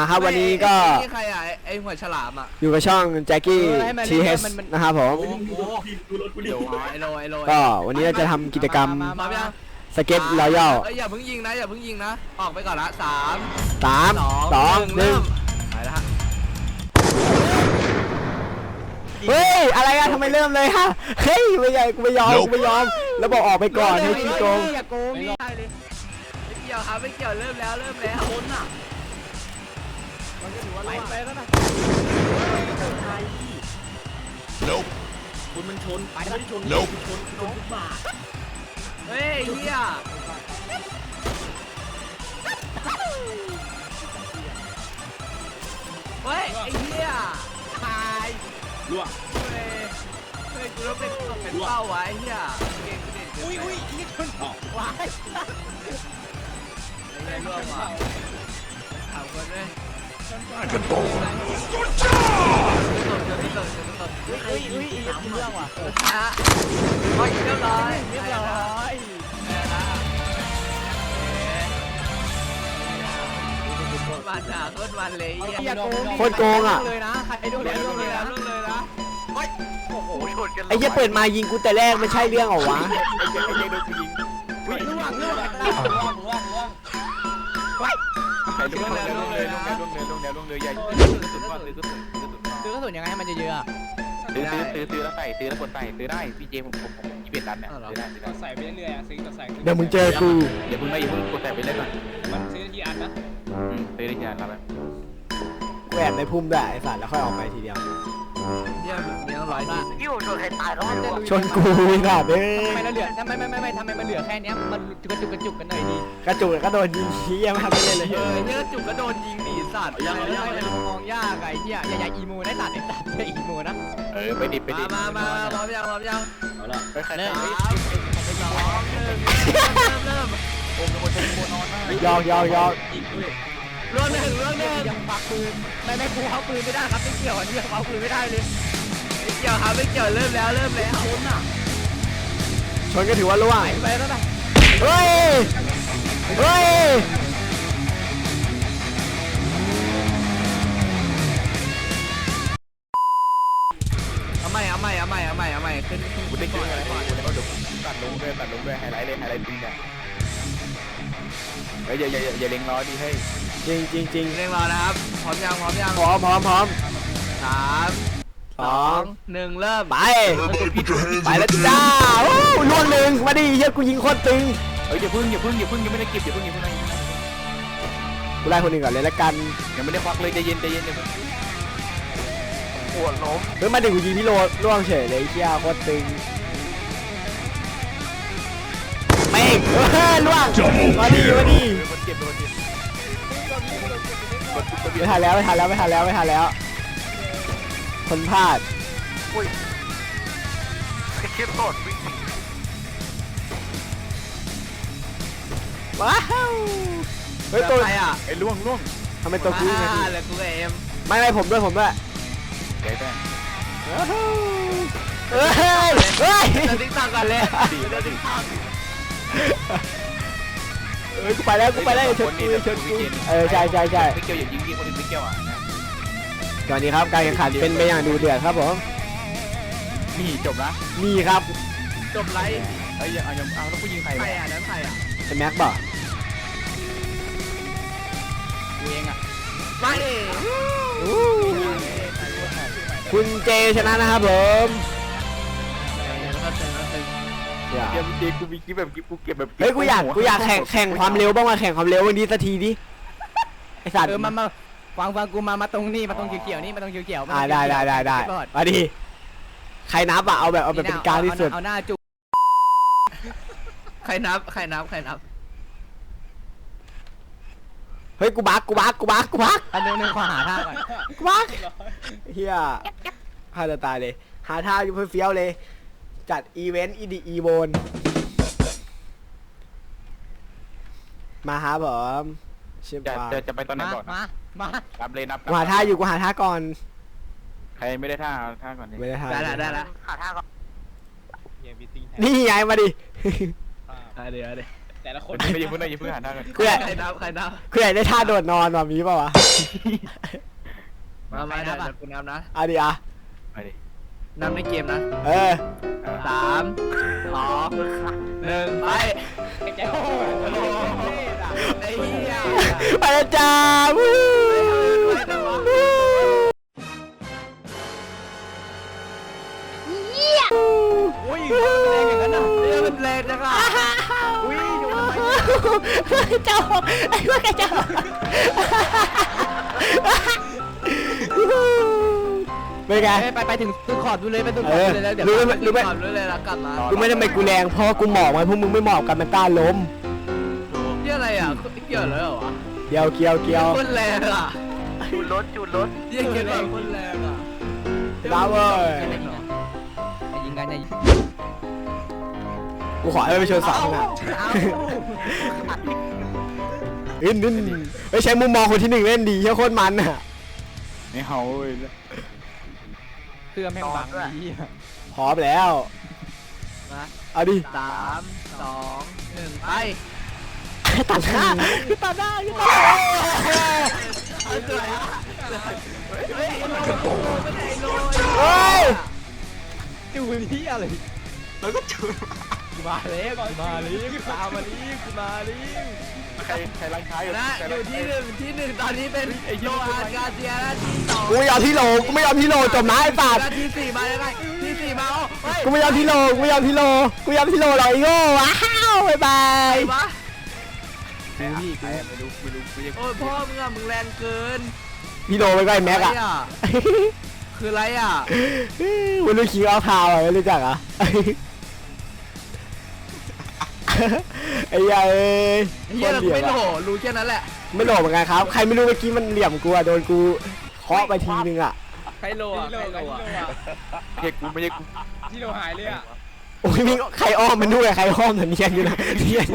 นะครับวันนี้ก็ไอ้ใครอะไอ้ไอ้หัวฉลามอะ อยู่กับช่องแจ็คกี้เออให้มันทีเฮสมันมัน นะครับผม โอ้โหเดี๋ยวไอ้โรยไอ้โรยก็วันนี้เราจะทำกิจกรรมมามายังสเก็ตรอยัลเอ้ยอย่าเพิ่งยิงนะอย่าเพิ่งยิงนะ ออกไปก่อนละสามสามสองสองหหนึ่นึ่งงเริ่มไปแล้วฮะเฮ้ย อะไรอะทำไมเริ่มเลยฮะ เฮ้ยไม่ยอมกูไม่ยอมกูไม่ยอม แล้วบอกออกไปก่อนให้ขี้โกง อย่าโกงดิได้เลยไม่เกี่ยวครับไม่เกี่ยวเริ่มแล้วเริ่มแล้วคนอะ ไปไปแล้วนะ Nope. คุณมันชนไปไม่ได้ชน Nope ชนชนทุกบาทเฮ้ยเฮียเฮ้ยไอ้เฮียตายรั่วเฮ้ยเฮ้ยกูต้องเป็นเป็นเป้าไว้เฮียเก่งเก่งเก่งอุ้ยอุ้ยนี่ชนอ๋อวายไอ้เหี้ยร่วงว่ะ อุ้ยอุ้ยอีกเรื่องว่ะฮะโอ้ยเรียบร้อยเรียบร้อยม่นะมันอะโคตรมันเลยไอ้เหี้อย่ายโกงดิโคตรโกงอะเลยนะใครดนเดี๋ยวโดล่วงนเลเลยนะนะล่วงเลยนะไอ้เหี้ยเปิดมายิงกูแต่แรกไม่ใช่เรื่องเหรอวะล่วงล่วง ใส่ลูกเลยลูกเลยลูกเลยลูกเลยลูกเลยลูกเลยใหญ่ซื้อกระสุนก่อนซื้อกระสุนซื้อกระสุนซื้อกระสุนยังไงให้มันเยอะๆอะซื้อซื้อซื้อซื้อแล้วใส่ซื้อแล้วกดใส่ซื้อได้พี่เจผมผมผมยี่สิบเอ็ดล้านเนี่ยซื้อได้ซื้อได้ใส่ไปเรื่อยๆซื้อก็ใส่เดี๋ยวมึงเจอกูเดี๋ยวมึงไม่อย่าเพิ่งกดใส่ไปเรื่อยก่อนมันซื้อที่อันนะซื้อได้กี่อันแล้วไหมกูแอบในพุ่มได้ไอ้สัตว์แล้วค่อยออกไปทีเดียว เหี้ยมีตั้งร้อยทีชนกูไอ้สัตว์เอ้ทำไมยเราเหลือทำไมไม่ไม่ไม่ทำไมมันเหลือแค่เนี้ยมันกระจุกกระจุกกันหน่อยดีกระจุกก็โดนยิงชี้ยังไม่ทำไม่เล่นเลยเออเนื้อจุกก็โดนยิงหนีสัตว์ยังยังมองยากไอ้เหี้ยอย่าอย่าอีโมได้ตัดไอ้ตัดอย่าอีโมนะเออไปดิไปดิมามามาพร้อมยังพร้อมยังเอาละไปใครสาได้มสองหนึ่งเริ่มเริ่มโอ้มเป็นคนชนโคนอนมากยอกยอกยอกอีกด้วย เริ่มหนึ่งเริ่มหนึ่งยังปักปืนไม่ไม่กูเอาปืนไม่ได้ครับไม่เกี่ยวอันนี้เอาปืนไม่ได้เลยไม่เกี่ยวครับไม่เกี่ยวเริ่มแล้วเริ่มแล้วคนอะชนก็ถือว่าล่วงไปแล้วนะเฮ้ยเฮ้ยเอาใหม่เอาใหม่เอาใหม่เอาใหม่เอาใหม่ขึ้นขึ้นกูได้ก่เกิอนนอะไรก่อนกูได้เอาเดี๋ยวตัดลงด้วยตัดลงด้วยไฮไลท์เลยไฮไลท์จริงเนี่ยเฮ้ยอย่าอย่าอย่าเล็งล้อดิเฮ้ย จริงจริงจริงเร่งรอนะครับ พร้อมยังพร้อมยังพร้อมพร้อมพร้อมสามสสอองงหนึ่งเริ่มไป Everybody put your hands ไป in แล้ว the จ้า air. โอ้ล่วงหนึ่งมาดิเฮียกูยิงโคตรตึงเฮ้ยอย่าพึ่งอย่าพึ่งอย่าพึ่งยังไม่ได้เก็บอย่าพึ่งอย่าพึ่งกูไล่คนหนึ่งก่อนเลยละกันยังไม่ได้ควักเลยใจเย็นใจเย็นอย่าพึ่งปวดล้มเฮ้ยมาดิกูยิงพี่โรดล่วงเฉยเลยไอ้เฮียโคตรตึงเม่งเฮ้ยล่วง Double มาดิมาดิ ไม่ทันแล้วไม่ทันแล้วไม่ทันแล้วไม่ทันแล้ว คนพลาดเก็บกดว้าวเฮ้ยตัวใครอะไอ้ล่วงล่วงทำไมตัวกูยิงนาทีเหลือกูกับเอ็มไม่ไม่ผมด้วยผมด้วยเดี๋ยวแป้งว้าวเฮ้ยเฮ้ยเดินติ๊กตักก่อนเลยเดินติ๊กตัก เอ้ยกูไปแล้วกูไปแล้วชนกูชนกูเออใช่ใช่ใช่ไม่เกี่ยวอย่ายิงยิงคนอื่นไม่เกี่ยวอะนะตอนนี้ครับการแข่งขันเป็นไปอย่างดูเดือดครับผมนี่จบนะนี่ครับจบไลฟ์ไอ้ยังเอายังเอาแล้วกูยิงใครใครวะอะนั้นใครอะเป็นแม็กบอกกูเองอะมาดิคุณเจชนะนะครับผม เกมจริงกูมีคลิปแบบคลิปกูเก็บแบบเฮ้ยกูอยากกูอยากแข่งแข่งความเร็วบ้างมาแข่งความเร็ววันนี้สักทีดิไอสัตว์เออมามาฟังฟังกูมามาตรงนี่มาตรงเขียวๆนี่มาตรงเขียวๆอ่าได้ได้ได้ได้มาดิใครนับอะเอาแบบเอาแบบเป็นกลารที่สุดเอาหน้าจุกใครนับ ใครนับ ใครนับเฮ้ยกูบักกูบักกูบักกูบักอันนึงนึงขอหาท่าก่อนกูบักเฮียฆ่าตัวตายเลย หาท่าอยู่เฟี้ยวๆเลย จัดอีเวนต์อีดีอีโวนมาครับผมเชื่อจะว่าจะจะไปตอนไหนมาก่อนมามานับเลยนับกูหาท่าอยู่กูหาท่าก่อนใครไม่ได้ท่าเอาท่าก่อนดิไม่ได้ท่าได้ละได้ละเฮียบีซิงแทนนี่ไงมาดิ อะเดี๋ยวเดี๋ยวแต่ละคนไม่ยิงเพื่อนยิงเพื่อนหันหน้ากันคืออยากใครนับใครนับคืออยากได้ท่าโดดนอนแบบนี้เปล่าวะมามาเดี๋ยวเดี๋ยวกูนับนะอะดิอะไปดิ นับในเกมนะเออสามสองหนึ่งไปแกโอ้โหไอ้เหี้ยไปแล้วจ้าวู้อุ้ยมันแรงอย่างนั้นอะเรื่องมันแรงจังอะอุ้ยอยู่ทำไมเจ้าไอ้พวกเจ้า เป็นไง ไปไปถึงตึกขอบดูเลยไปตึกขเออบอดูเลยแล้วเดี๋ยวรู้ไหมรู้ไหมก่อนรู้เลยแล้วกลับมารู้ไหมทำไมกูแรงเพราะว่ากูหมอบไว้พวกมึงไม่หมอบกันมันกล้าล้ม เกี่ยอะไรอะเกี่ยวเลยเหรอวะเกียวเกียวเกียวคนแรงอะจูนรถจูนรถเกี่ยเกี่ยวคนแรงอะลาเว้ยยิงกันยิงกูขอให้มันไปชนเสาข้างหน้าอินนินไม่ใช้มุมมองคนที่หนึ่งเล่นดีเชี่ยโคตรมันอะ ไม่เฮาเว้ย เพื่อแม่งบังดีพร้อมแล้ว มาเอาดิสามสองหนึ่งไปตัดหน้าตัดหน้าตัดหน้าเอาเกิดอะเฮ้ยไอ้โลไม่ได้ไอ้โลเฮ้ยจูนี่อะไรแล้วก็จู นมาเลยมาเลยตามมาลีมาลีใครใครล้างท้ายอยู่นะอยู่ที่หนึ่งที่หนึ่งตอนนี้เป็นโลอาร์กาเซียนะที่สองกูไม่ยอมที่โหลกูไม่ยอมที่โหลจบนะไอ้ปาดแล้วที่สี่มายังไงที่สี่มาเอาเฮ้ยกูไม่ยอมที่โหลกูไม่ยอมที่โหลกูไม่ยอมที่โหลหรอกไอ้โง่ว้าวบ๊ายบายไอ้วะกูนี่กูไม่รู้ไม่รู้กูยังโอ้ยพ่อมึงอะมึงแรงเกินที่โหลไปก็ไอ้แม็กอะไรอะคืออะไรอะมันรู้คิงเอาพาวอะไม่รู้จักอะ ไอ้เหี้ยเอ้ยเฮียเราโคตรไม่เหโหลลี่ยมอะรู้แค่นั้นแหละ ไม่โหลเหมือนกันครับ ใครไม่รู้เมื่อกี้มันเหลี่ยมกูอะโดนกูเคาะไปทีนึงอะใครโหลอะที่โลใครโหลที่อะโลอะไม่ใช่กูไม่ใช่กู ที่โลหายเลยอะ โอ้ยมีใครอ้อมมันด้วยใครอ้อมแต่เนียนอยู่นะเนียน